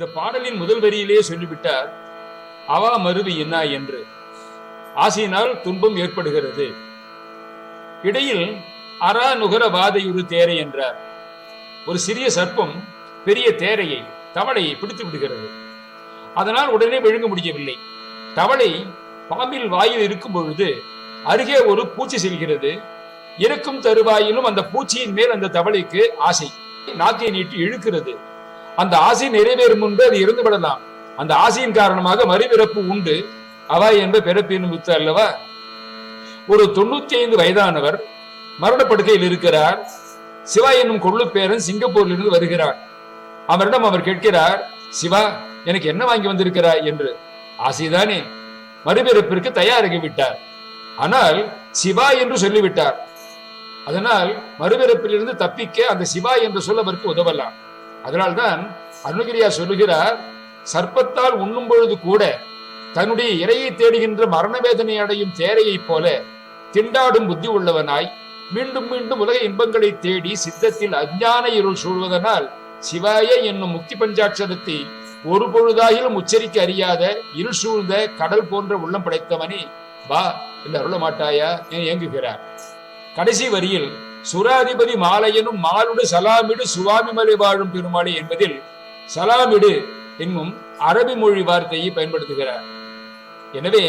இந்த பாடலின் முதல் வரியிலே சொல்லிவிட்டார் அவா மருவி என்ன என்று. ஆசையினால் துன்பம் ஏற்படுகிறது. இடையில் அரா நுகர வாதையுறு தேரை என்றார். ஒரு சிறிய சர்ப்பம் பெரிய தேரையை தவளையை பிடித்து விடுகிறது. அதனால் உடனே விழுங்க முடியவில்லை. தவளை பாம்பில் வாயில் இருக்கும் பொழுது அருகே ஒரு பூச்சி செல்கிறது. இருக்கும் தருவாயிலும் அந்த பூச்சியின் மேல் அந்த தவளைக்கு ஆசை. நாக்கை நீட்டி இழுக்கிறது. அந்த ஆசை நிறைவேறும் முன்பு அது இருந்து விடலாம். அந்த ஆசையின் காரணமாக மறுபிறப்பு உண்டு. அவா என்ப பிறப்பின் முத்து அல்லவா? ஒரு தொண்ணூத்தி ஐந்து வயதானவர் மரணப்படுக்கையில் இருக்கிறார். சிவா என்னும் கொள்ளு பேரன் சிங்கப்பூரிலிருந்து வருகிறார். அவரிடம் அவர் கேட்கிறார் சிவா எனக்கு என்ன வாங்கி வந்திருக்கிறாய்? என்று. ஆசைதானே. மறுபிறப்பிற்கு தயாராகி விட்டார். ஆனால் சிவா என்று சொல்லிவிட்டார். அதனால் மறுபிறப்பிலிருந்து தப்பிக்க அந்த சிவா என்று சொல்ல அவருக்கு உதவலாம். அதனால்தான் அருணகிரியா சொல்லுகிறார் சர்ப்பத்தால் உண்ணும் பொழுது கூட தன்னுடைய இரையை தேடுகின்ற மரண வேதனை அடையும் தேரையைப் போல திண்டாடும் புத்தி உள்ளவனாய் மீண்டும் மீண்டும் உலக இன்பங்களை தேடி சித்தத்தில் அஞ்ஞான இருள் சூழ்வதனால் சிவாய என்னும் முக்தி பஞ்சாட்சரத்தை ஒரு பொழுதாகிலும் உச்சரிக்க அறியாத இருள் சூழ்ந்த கடல் போன்ற உள்ளம் படைத்தவனே. வா என்று அருள மாட்டாயா என இயங்குகிறார் கடைசி வரியில் சுராதிபதி மாலையனும் மாலுடு சலாமிடு சுவாமி மலை வாழும் பெருமாளை என்பதில் சலாமிடு என்னும் அரபி மொழி வார்த்தையை பயன்படுத்துகிறார். எனவே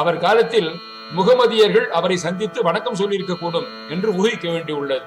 அவர் காலத்தில் முகமதியர்கள் அவரை சந்தித்து வணக்கம் சொல்லியிருக்க கூடும் என்று ஊகிக்க வேண்டியுள்ளது.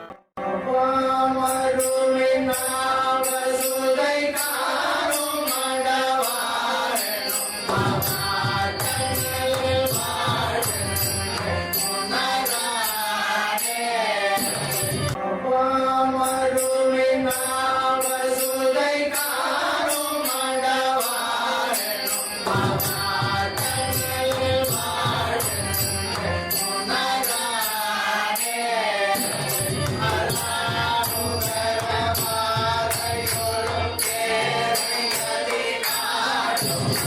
Thank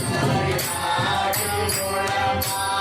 you.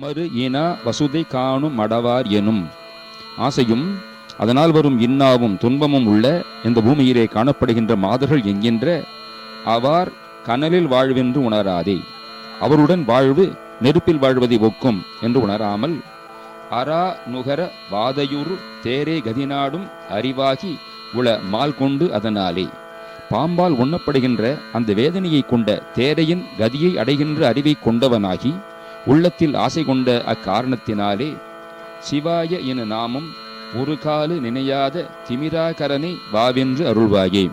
மறு இன வசுதை காணும் மடவார் எனும் ஆசையும் அதனால் வரும் இன்னாவும் துன்பமும் உள்ள இந்த பூமியிலே காணப்படுகின்ற மாதர்கள் என்கின்ற அவார் கனலில் வாழ்வென்று உணராதே. அவருடன் வாழ்வு நெருப்பில் வாழ்வதை ஒக்கும் என்று உணராமல் அரா நுகர வாதையுறு தேரே கதிநாடும் அறிவாகி உள மால் கொண்டு அதனாலே. பாம்பால் உண்ணப்படுகின்ற அந்த வேதனையை கொண்ட தேரையின் கதியை அடைகின்ற அறிவை கொண்டவனாகி உள்ளத்தில் ஆசை கொண்ட அக்காரணத்தினாலே சிவாய என நாமம் ஒரு காலு நினையாத திமிராகரனை வாவென்று அருள்வாயே.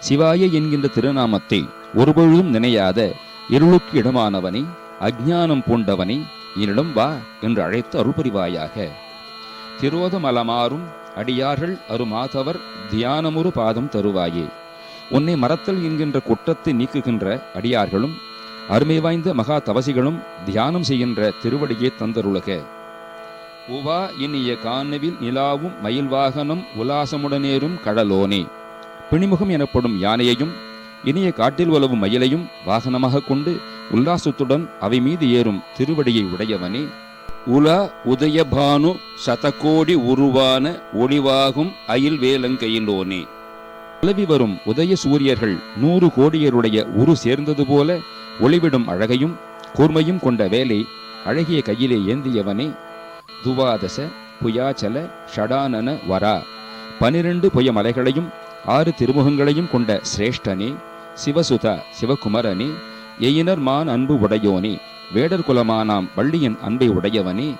சிவாய என்கின்ற திருநாமத்தை ஒருபொழுதும் நினையாத இருளுக்கு இடமானவனை அஞ்ஞானம் பூண்டவனை என்னிடம் வா என்று அழைத்து அருள்புரிவாயாக. திரோதமலமாறும் அடியார்கள் அருமாதவர் தியானமுறு பாதம் தருவாயே. உன்னை மறத்தல் என்கின்ற குற்றத்தை நீக்குகின்ற அடியார்களும் அருமை வாய்ந்த மகா தவசிகளும் தியானம் செய்கின்ற திருவடியே தந்தருலக உவா இனிய காணவில் நிலாவும் மயில் வாகனம் உலாசமுடனேறும் கடலோனே. பிணிமுகம் எனப்படும் யானையையும் இனிய காட்டில் உலவும் மயிலையும் வாகனமாக கொண்டு உல்லாசத்துடன் அவை மீது ஏறும் திருவடியை உடையவனே. உல உதயபானு சதகோடி உருவான ஒளிவாகும் அயில் வேலங்கையிலோனே. உலவி வரும் உதய சூரியர்கள் நூறு கோடியருடைய உரு சேர்ந்தது போல ஒளிவிடும் அழகையும் கூர்மையும் கொண்ட வேலை அழகிய கையிலே ஏந்தியவனே. துவாதச புயாச்சல ஷடானன வரா. பனிரெண்டு புயமலைகளையும் ஆறு திருமுகங்களையும் கொண்ட சிரேஷ்டனே சிவசுதா சிவகுமரனே எயினர் மான் அன்பு உடையோனே வேடர் குலமானாம் வள்ளியின் அன்பை உடையவனே.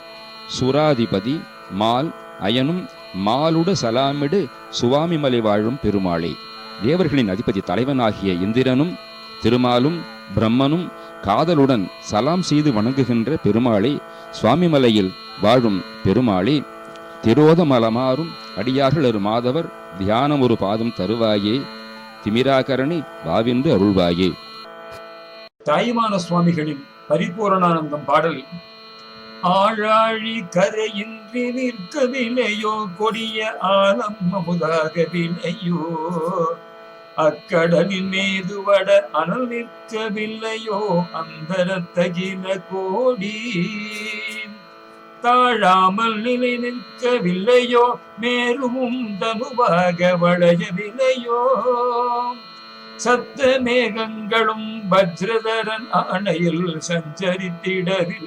சுராதிபதி மால் அயனும் மாலுட சலாமிடு சுவாமிமலை வாழும் பெருமாளே. தேவர்களின் அதிபதி தலைவனாகிய இந்திரனும் திருமாலும் பிரம்மனும் காதலுடன் சலாம் செய்து வணங்குகின்ற பெருமாளே சுவாமிமலையில் வாழும் பெருமாளே திரோதமலமாறும் அடியார்கள் ஒரு மாதவர் தியானம் ஒரு பாதம் தருவாயே திமிராகரணி வாவென்று அருள்வாயே. தாயுமான சுவாமிகளின் பரிபூரணானந்தம் பாடல் ஆழாழி கரையின்றி நிற்கவில்லையோ கொடிய ஆலம் அமுதாகவில்லையோ மீது வட அனல் நிற்கவில்லையோ? அந்தரத்தகில கோடி. தாழாமல் நிலை நிற்கவில்லையோ? மேலும் தனுவாக வளையவில்லையோ? சத்த மேகங்களும் வஜ்ரதரன் ஆணையில் சஞ்சரித்திடவில்லையோ?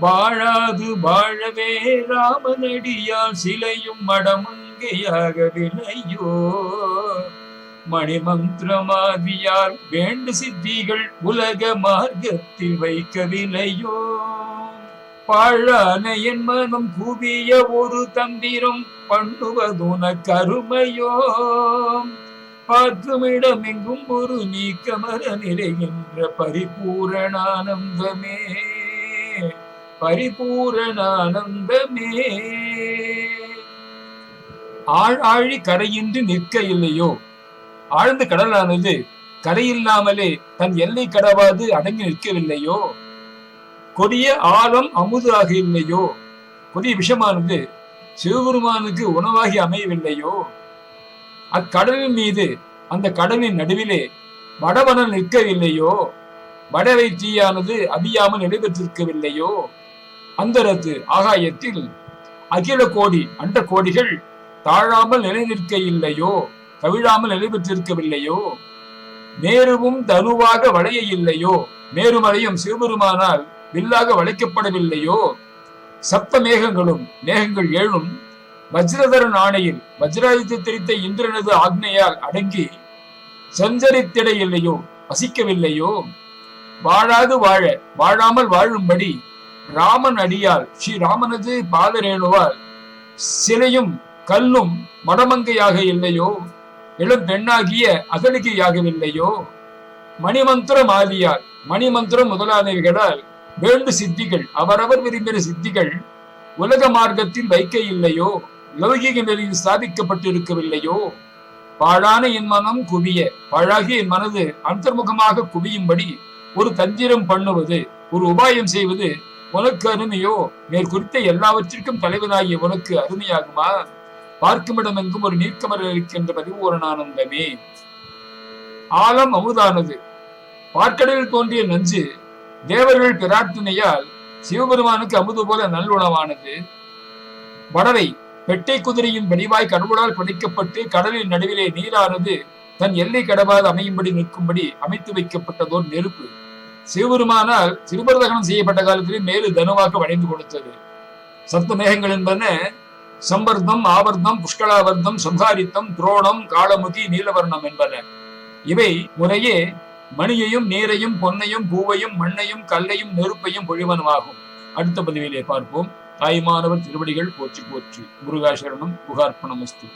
வாழாது வாழவே ராமனடியால் சிலையும் மடமும் மடமங்கையாகவில்லையோ மணிமந்திரமாதியால் வேண்டு சித்திகள் உலக மார்க்கத்தில் வைக்கவில்லையோ? பாழான என் மனம் கூவிய ஒரு தந்திரம் பண்ணுவதுன கருமையோ? பார்க்குமிடம் எங்கும் ஒரு நீக்கமர நிறைகின்ற பரிபூரணானந்தமே. பரிபூரணானந்தமே. ஆழாழி ஆழி கரையின்றி நிற்க இல்லையோ? ஆழ்ந்த கடலானது கரையில்லாமலே தன் எல்லை கடவாது அடங்கி நிற்கவில்லையோ? கொடிய ஆழம் அமுது ஆகவில்லையோ? கொடிய விஷமானது சிவபெருமானுக்கு உணவாகி அமையவில்லையோ? அக்கடலின் மீது அந்த கடலின் நடுவிலே வடவனல் நிற்கவில்லையோ? வடவை தீயானது அபியாமல் நடைபெற்றிருக்கவில்லையோ? அந்தரத்து ஆகாயத்தில் அகில கோடி அண்ட கோடிகள் தாழாமல் நிலை நிற்க இல்லையோ கவிழாமல் நிலைபெற்றிருக்கவில்லையோ? மேருவும் தனுவாக வளைய இல்லையோ மேருமலையும் சிவபெருமானால் வில்லாக வளைக்கப்படவில்லையோ? சப்த மேகங்களும் மேகங்கள் ஏழும் வஜ்ரதரன் ஆணையில் வஜ்ராதித்த தெரித்த இந்திரனது ஆக்னையால் அடங்கி சஞ்சரித்திட இல்லையோ வசிக்கவில்லையோ? வாழாது வாழ வாழாமல் வாழும்படி ராமன் அடியால் ஸ்ரீ ராமனது பாதரேணுவால் சிலையும் கல்லும் மடமங்கையாக இல்லையோ? இளம் பெண்ணாகிய அகலிகையாகவில்லையோ? மணிமந்திரம் ஆதியார் மணிமந்திரம் முதலானவைகளால் வேண்டு சித்திகள் அவரவர் விரும்பின சித்திகள் உலக மார்க்கத்தில் வைக்க இல்லையோ? லௌகிக நிலையில் ஸ்தாபிக்கப்பட்டிருக்கவில்லையோ? பாழான என் மனம் குவிய பாழாகிய என் மனது அந்தர்முகமாக குவியும்படி ஒரு தந்திரம் பண்ணுவது ஒரு உபாயம் செய்வது உனக்கு அருமையோ? மேற்குறித்த எல்லாவற்றிற்கும் தலைவனாகிய உனக்கு அருமையாகுமா? பார்க்குமிடம் எங்கும் ஒரு நீர்க்கமர இருக்கின்ற பரிபூரணானந்தமே ஆழம் அமுதானது. பார்க்கடலில் தோன்றிய நஞ்சு தேவர்கள் பிரார்த்தனையால் சிவபெருமானுக்கு அமுது போல நல்லுணவானது. வடவை பெட்டை குதிரையின் வடிவாய் கடவுளால் படைக்கப்பட்டு கடலின் நடுவிலே நீரானது தன் எல்லை கடவாது அமையும்படி நிற்கும்படி அமைத்து வைக்கப்பட்டதோர் நெருப்பு. சிவபெருமானால் சிறுபரதகனம் செய்யப்பட்ட காலத்திலே மேலு தனுவாக வளைந்து கொடுத்தது. சப்த மேகங்கள் என்பன சம்பர்தம் ஆவர்தம் புஷ்கலாவர்தம் சம்ஹாரித்தம் துரோணம் காலமுதி நீலவர்ணம் என்பன. இவை முறையே மணியையும் நீரையும் பொன்னையும் பூவையும் மண்ணையும் கல்லையும் நெருப்பையும் பொழிவனமாகும் அடுத்த பதிவிலே பார்ப்போம். தாய்மானவர் திருவடிகள் போற்றி போற்றி. முருகாசரணம் புகார்ப்பணமஸ்து.